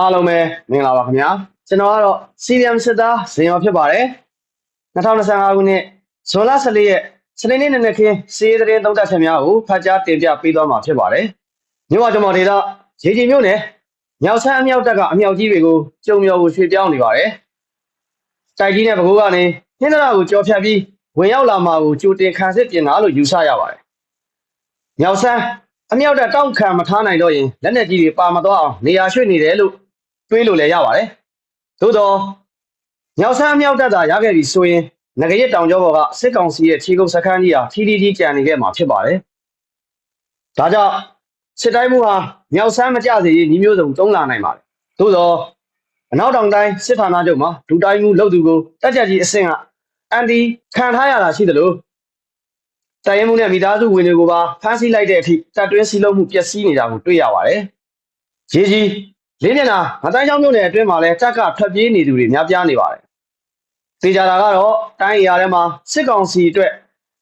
အားလုံးပဲမင်္ဂလာပါခင်ဗျာကျွန်တော်ကတော့ CDM စစ်သားဇင်ရောဖြစ်ပါတယ်2025ခုနှစ်ဇွန်လ14ရက်စနေနေ့နေ့နဲ့ခင်းစီးရီးသတင်းသုံးသပ်ချက်များကိုဖတ်ကြားတင်ပြပေးသွားမှာဖြစ်ပါတယ်မြို့ဝကျွန်တော်ဒေသရေကြီးမြို့နယ်မြောက်ဆန်းအမြောက်တပ်ကအမြောက်ကြီးတွေကိုကျုံမျော်ကိုရွှေ့ပြောင်းနေပါတယ်တိုက်ကြီးနဲ့ဘကိုးကနေဟင်းသရာကိုကြော်ဖြတ်ပြီးဝင်ရောက်လာမှာကိုကြိုတင်ခံစစ်ပြင်တာလို့ယူဆရပါတယ်မြောက်ဆန်းအမြောက်တပ်တောင့်ခံမထားနိုင်တော့ရင်လက်နက်ကြီးတွေပါမတော့အောင်နေရာရွှေ့နေတယ်လို့ တွေးလို့လည်းရပါတယ်။သို့တော့မြောက်ဆန်းမြောက်တက်တာရခဲ့ပြီဆိုရင်ငကရက်တောင်ကျောပေါ်ကစစ်ကောင်စီရဲ့ခြေကုပ်စခန်းကြီးဟာထီထီကြီးကြံနေခဲ့မှာဖြစ်ပါတယ်။ဒါကြောင့်စစ်တိုင်းမှုဟာမြောက်ဆန်းမကြစေရေးညီမျိုးစုံတုံးလာနိုင်ပါတယ်။သို့တော့အနောက်တောင်တိုင်းစစ်ဌာနချုပ်မှာဒူတိုင်းမှုလုပ်သူကိုတက်ကြကြီးအဆင့်ကအန်ဒီခံထားရတာရှိသလိုတိုင်ရင်မှုနဲ့မိသားစုဝင်တွေကိုပါဖမ်းဆီးလိုက်တဲ့အထိတပ်တွင်းစီးလုံးမှုပျက်စီးနေတာကိုတွေ့ရပါတယ်။ရေးကြီး လေးမျက်နှာငတိုင်းချောင်းမြို့နယ်အတွင်းမှာလည်းတက်ကထွက်ပြေးနေသူတွေများပြားနေပါတယ်။သေချာတာကတော့တိုင်းအရာထဲမှာစစ်ကောင်စီအတွက်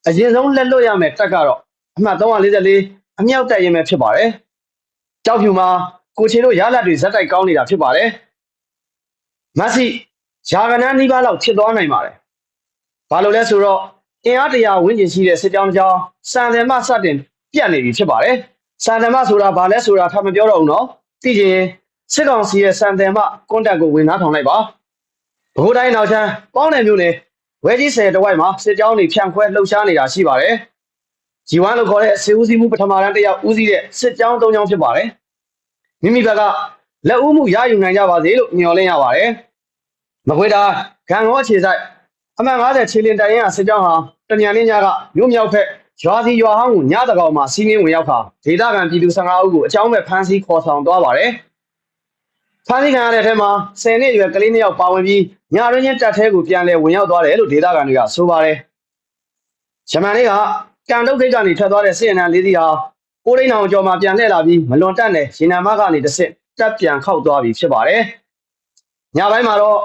အရင်ဆုံးလက်လွတ်ရမယ်တက်ကတော့အမှတ်344အမြောက်တက်ရင်ပဲဖြစ်ပါတယ်။ကြောက်ဖြူမှာကိုချေတို့ရလက်တွေဇက်တိုက်ကောင်းနေတာဖြစ်ပါတယ်။မက်ဆီယာကနန်းနီးပါးလောက်ဖြစ်သွားနိုင်ပါတယ်။ဘာလို့လဲဆိုတော့အင်အားတရာဝန်းကျင်ရှိတဲ့စစ်ကြောင်းတစ်ကြောင်းစံတယ်မစတင်ပြတ်နေပြီဖြစ်ပါတယ်။စံတယ်မဆိုတာဘာလဲဆိုတာထပ်မပြောတော့ဘူးနော်။သိချင်ရင် စစ်ကောင်စီရဲ့စံတယ်မှကွန်တက်ကိုဝင်နှားထောင်လိုက်ပါဘကိုးတိုင်းနောက်ချမ်းပေါင်းနယ်မြို့နယ်ဝဲကြီးဆယ်တဝိုက်မှာစစ်ကြောင်းတွေဖြန့်ခွဲလှုပ်ရှားနေတာရှိပါတယ်ဂျီဝမ်လို့ခေါ်တဲ့စေဦးစီးမှုပထမတန်းတစ်ယောက်ဦးစီးတဲ့စစ်ကြောင်း၃ကြောင်းဖြစ်ပါတယ်မိမိဘက်ကလက်ဦးမှုရယူနိုင်ကြပါစေလို့ညှော်လင့်ရပါတယ်မကွေးတာဂံကောအခြေဆိုင်အမှန်90ခြေလင်တိုင်ရင်စစ်ကြောင်းဟာတမြန်လင်းညကမြို့မြောက်ဖက်ရွာစီရွာဟောင်းကိုညတကောင်မှာစီးနင်းဝင်ရောက်ခါဒေသခံပြည်သူ15ဦးကိုအကြောင်းမဲ့ဖမ်းဆီးခေါ်ဆောင်သွားပါတယ် ဖမ်းဆီးခံရတဲ့အထက်မှာ10နှစ်အရွယ်ကလေးနှစ်ယောက်ပါဝင်ပြီးညရင်းချင်းတပ်ထဲကိုပြန်လဲဝင်ရောက်သွားတယ်လို့ဒေသခံတွေကဆိုပါတယ်။ဂျမန်လေးကကန်တုတ်ခိတ်ကနေထွက်သွားတဲ့စစ်ရဏလေးစီဟာကိုရိန်းအောင်ကျော်မှာပြန်လှည့်လာပြီးမလွန်တက်နဲ့ရှင်နာမကနေတစ်စစ်တက်ပြန်ခောက်သွားပြီဖြစ်ပါတယ်။ညပိုင်းမှာတော့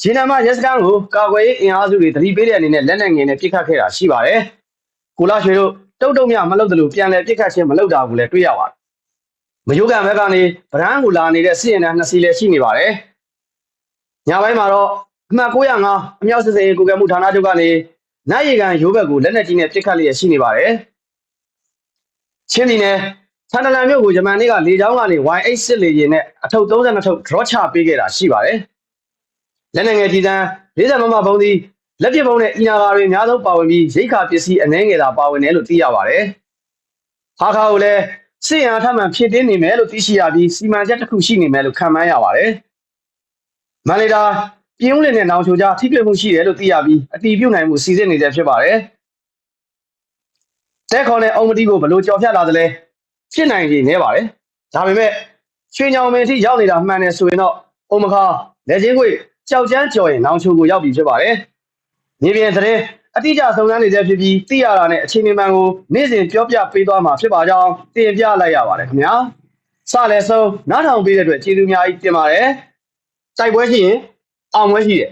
ရှင်နာမရဲစခန်းကိုကာကွယ်ရေးအင်အားစုတွေတတိပေးတဲ့အနေနဲ့လက်နက်ငယ်နဲ့ပစ်ခတ်ခဲ့တာရှိပါတယ်။ကိုလာရွှေတို့တုတ်တုံမြမလုပ်တယ်လို့ပြန်လဲပစ်ခတ်ခြင်းမလုပ်တာကိုလည်းတွေ့ရပါတယ်။ မယုတ်ကံဘက်ကနေဗရန်ကိုလာနေတဲ့စစ်ရဏနှစ်စီလည်းရှိနေပါတယ်။ညပိုင်းမှာတော့အမှတ်905အမြောက်စစ်စေးကိုကဲမှုဌာနချုပ်ကနေနိုင်ရီကန်ရိုးဘက်ကိုလက်နက်ကြီးနဲ့ပစ်ခတ်လျက်ရှိနေပါတယ်။ချင်းပြည်နယ်ဆန်တလန်မြို့ကိုဂျမန်နေ့ကလေကြောင်းကနေ Y8 စစ်လေယာဉ်နဲ့အထုပ်32ထုပ် draw ချပေးခဲ့တာရှိပါတယ်။လက်နက်ငယ်ကြီးတန်း40မမဘုံသည်လက်ပစ်ဘုံနဲ့အီနာဂါတွေအများဆုံးပါဝင်ပြီးရိတ်ခါပစ္စည်းအနှဲငယ်သာပါဝင်တယ်လို့သိရပါတယ်။ဟာခါကိုလည်း စစ်ရန်ထမှန်ဖြစ်တင်းနေမယ်လို့သိရှိရပြီးစီမံချက်တစ်ခုရှိနေမယ်လို့ခန့်မှန်းရပါတယ်။မန်လေးတာပြင်းဦးလင်းနဲ့နောင်ချိုကြားထိတွေ့မှုရှိတယ်လို့သိရပြီးအတီးပြုတ်နိုင်မှုစီစစ်နေတယ်ဖြစ်ပါတယ်။တက်ခေါ်နဲ့အုံမတီကိုဘလို့ကြော်ဖြတ်လာသလဲဖြစ်နိုင်ကြီးနေပါတယ်။ဒါပေမဲ့ရွှေညောင်မင်းထိရောက်နေတာမှန်တယ်ဆိုရင်တော့အုံမခါလက်ချင်းခွေကြောက်ချမ်းကြော်ရင်နောင်ချိုကိုရောက်ပြီဖြစ်ပါတယ်။မြေပြင်သတင်း အတိအကျစုံစမ်းနေသေးဖြစ်ပြီးသိရတာနဲ့အချိန်မှန်ကိုနေ့စဉ်ပြောပြပေးသွားမှာဖြစ်ပါကြောင်းတင်ပြလိုက်ရပါတယ်ခင်ဗျာစလည်းဆုံးနားထောင်ပေးတဲ့အတွက်ကျေးဇူးအများကြီးတင်ပါတယ်စိုက်ပွဲရှိရင်အောင်ပွဲရှိတယ်